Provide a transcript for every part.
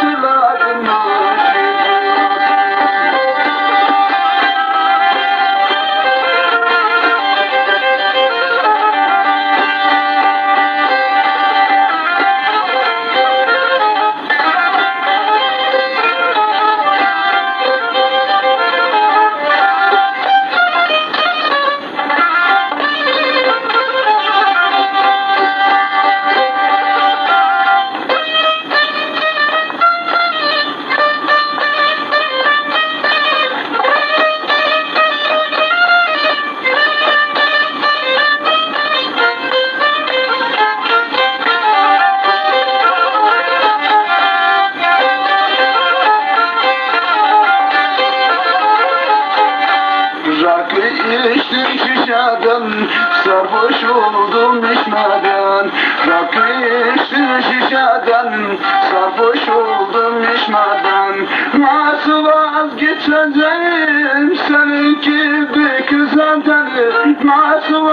de vazgeçeceğim Senin gibi güzelden Nasıl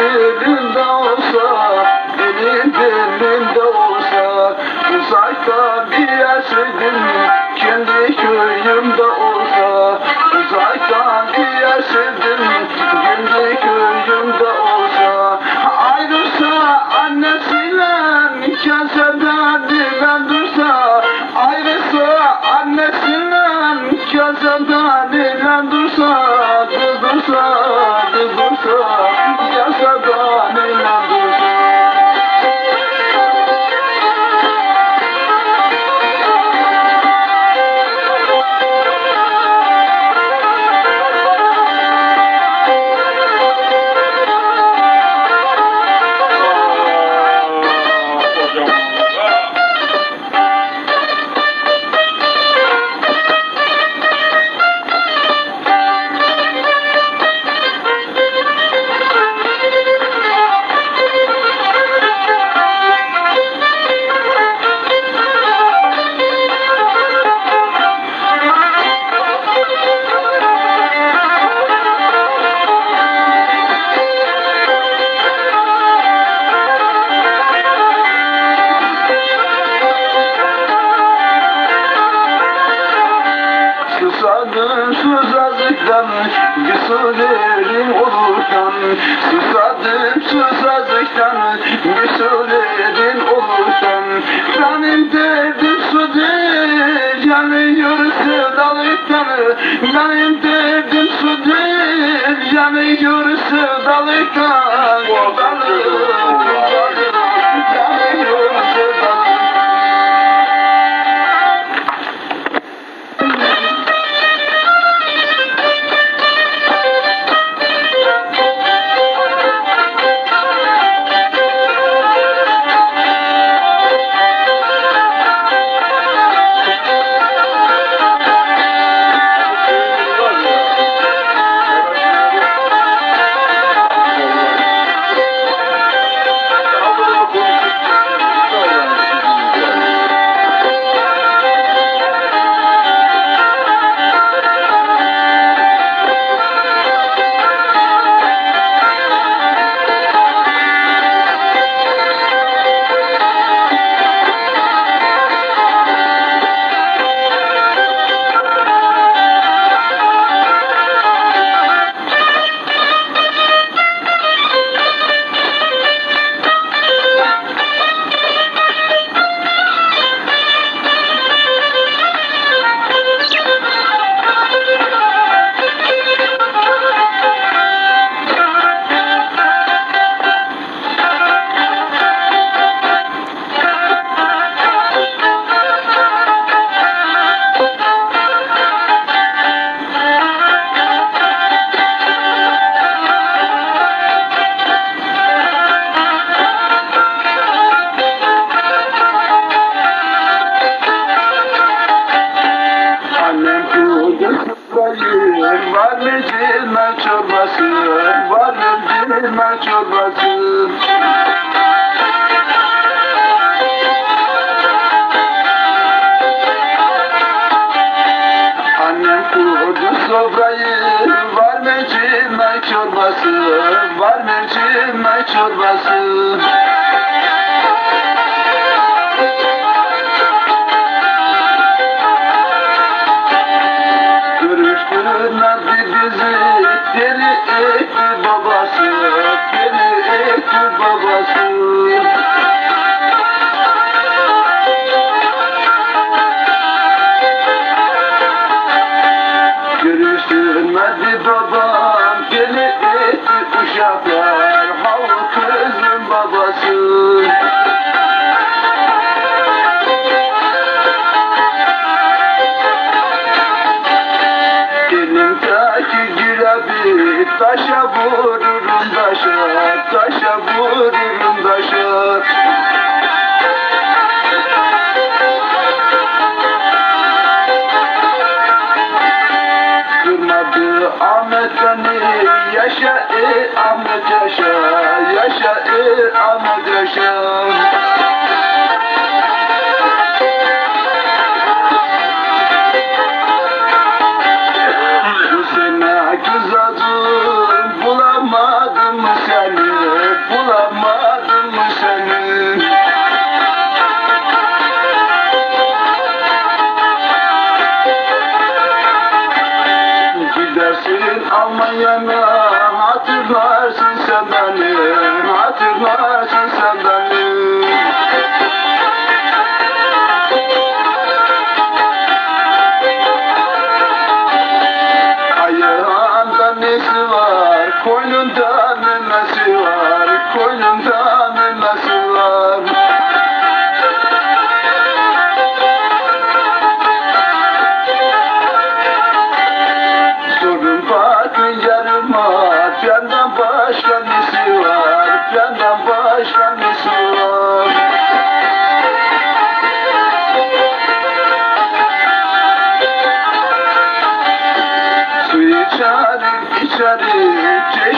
elinde olsa, elim belinde olsa, uzakta susazlıktan bir olurken. Susadım susazlıktan bir söylerim olurken. Benim derdim su değil yanıyor sevdalıktan Benim derdim su değil yanıyor sevdalıktan Sevdalık, sevdalık, vururum taşa, taşa vururum taşa. Kırmadı Ahmet seni, yaşa ey Ahmet yaşa, yaşa ey Ahmet yaşa.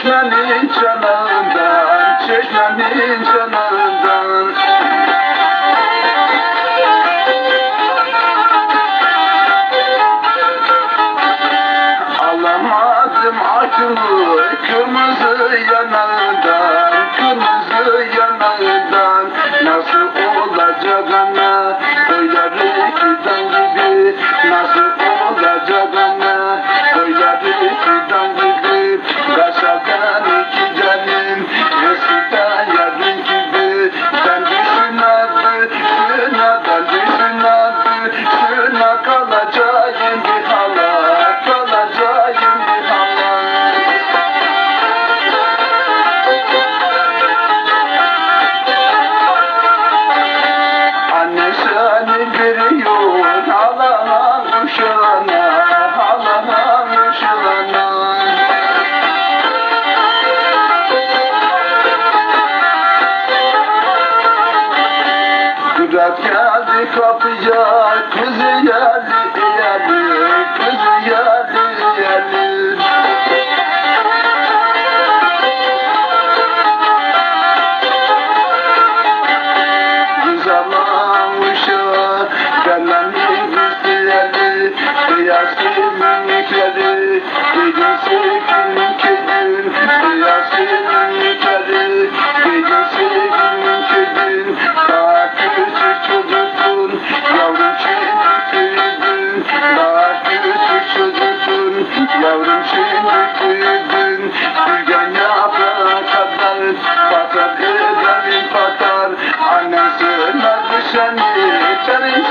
Krishna Sen içeri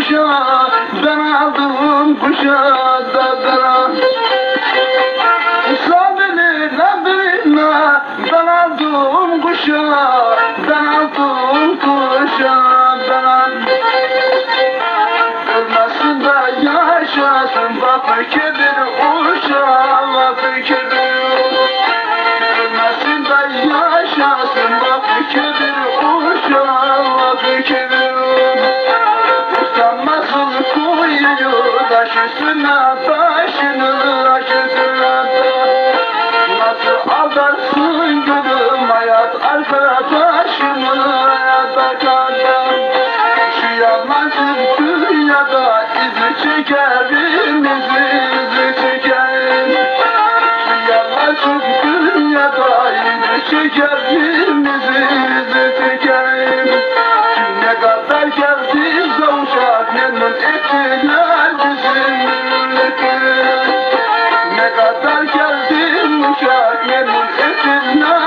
kuşa Ben aldım kuşa dadana İslam bilir ben bilme Ben aldım kuşa Ben aldım kuşa. Üstüne taşını taş Nasıl aldarsın gülüm Hayat arkadaşımı Hayat arkadaşım şu yalancı dünyada izi çekerim, izi, izi çekerim. Şu yalancı dünyada izi çekerim, izi, izi çekerim. Ne kadar geldi zavuşak, memnun ettiler memnun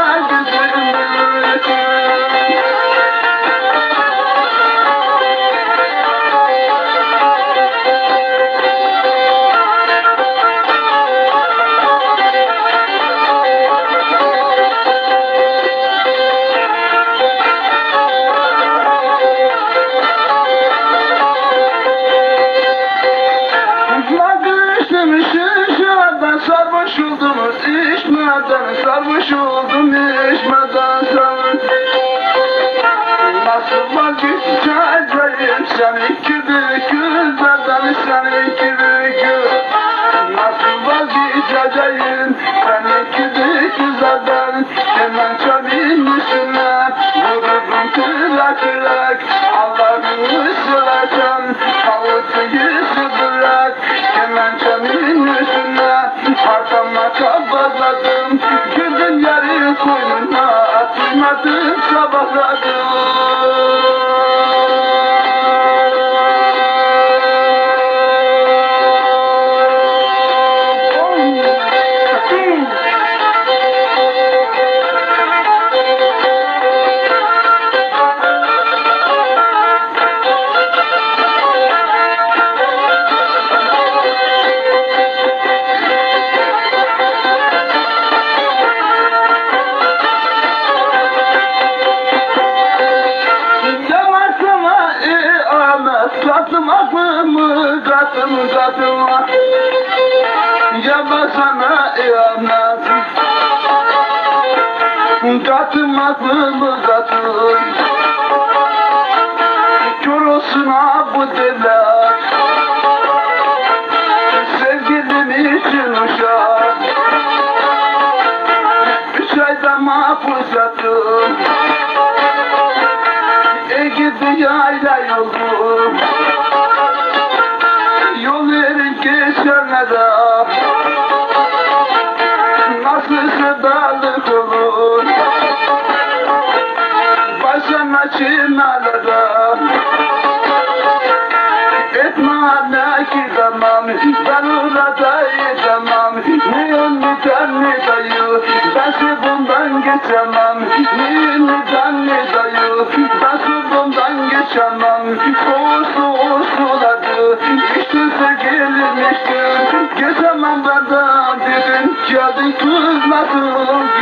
vazgeçeceğim seni gibi güzelden Hemen çabuk üstüne. Vururum kırak kırak Allah'ını kavutu yüzü bırak Hemen çabuk üstüne. Arkama kabazladım Güldüm yarı koynuna duymadım sabahladım yolu Yol verin geçenlere Nasıl sedalık olur. Başına çimelere Etme ne ki zaman. Ben orada edemem Niye neden ne dayı? Ben bundan geçemem. Niye neden ne dayı? Ben bundan geçemem Maduro.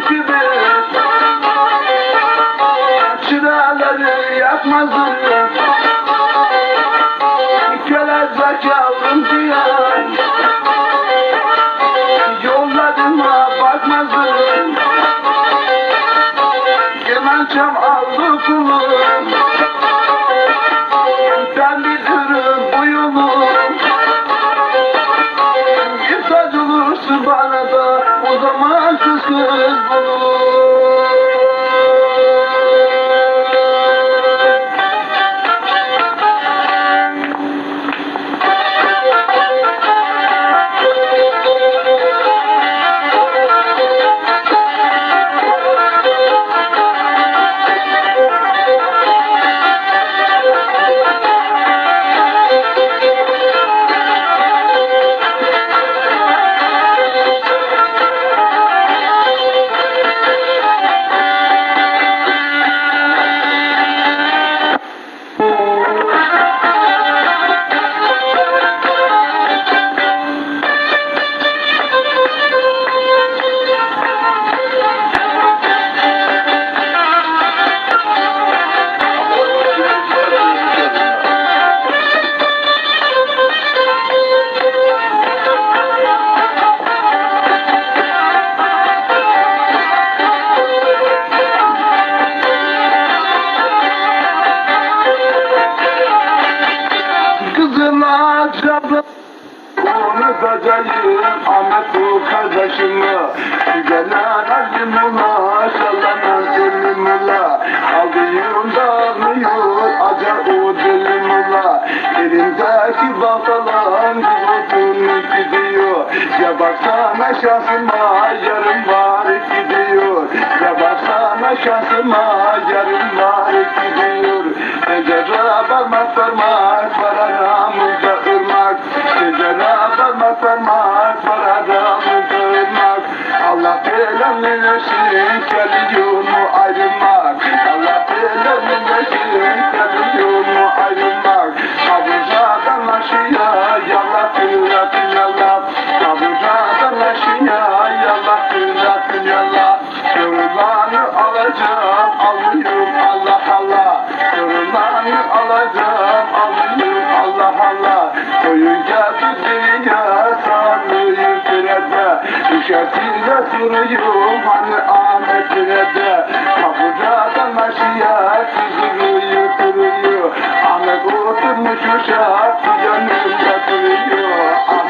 Thank you. Unutacağım Ahmet bu kardeşimi Gelen acımına Sallanan elimula Aldığım dağılıyor Aca o dilimula Elimdeki baltalan Gülütün gidiyor. Ya baksana şansıma Yarım var gidiyor. Ya baksana şansıma Yarım var gidiyor. Ecera parmak parmak Var alacağım Alıyorum Allah Allah Koyun geldi dünya Sağlıyor Düşersiyle sürüyorum Hani Ahmet sürede Kapıcadan aşıya Süzülüyor sürüyor Ahmet oturmuş uşak Yanımda duruyor. Ahmet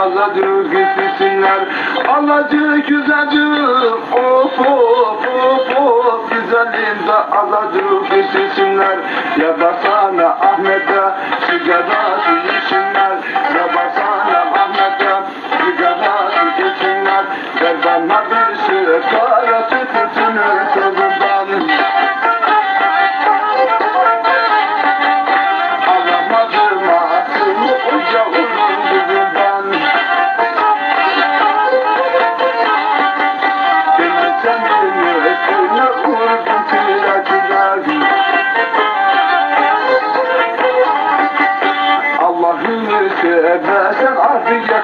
sana azacık kısınlar Alacık güzelcik of of of of. Güzelim de azacık kısınlar Ya baksana Ahmet'e sigara su içsinler. Ya baksana Ahmet'e sigara su içsinler. Ver bana bir sigara tütünü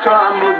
Come.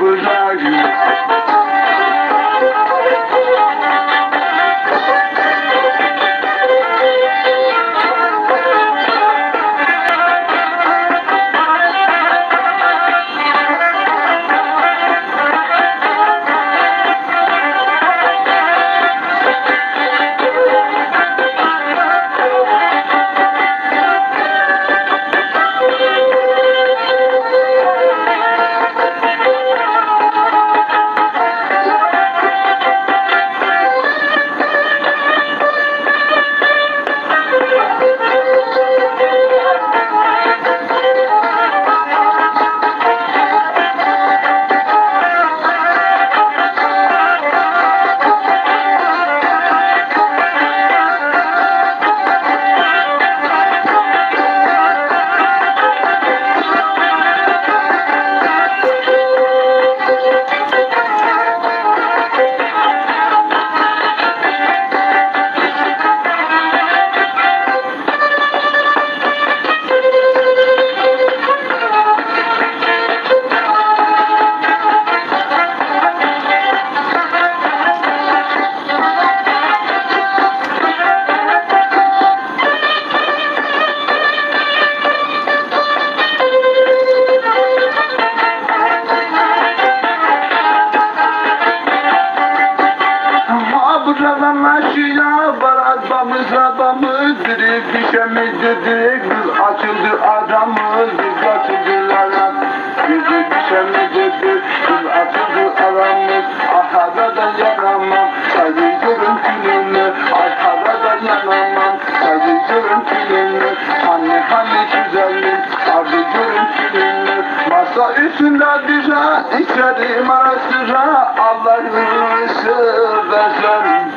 Masa üstünde bira içerim ara sıra Allah'ını seversen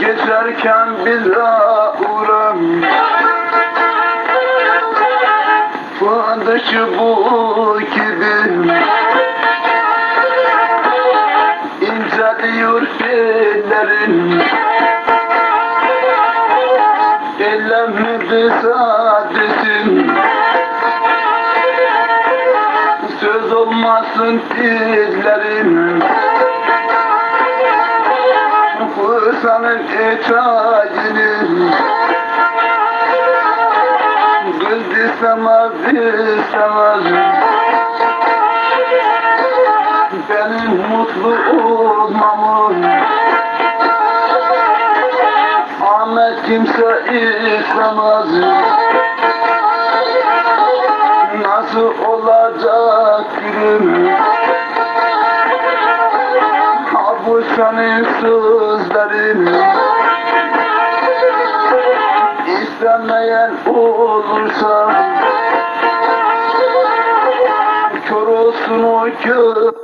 Geçerken bir uğram Dışı bu olmasın dillerin Fırsanın etacını Kız istemez istemez Benim mutlu olmamı Ahmet kimse istemez. Nasıl Senin sözlerin İstemeyen olursa Kör olsun o kör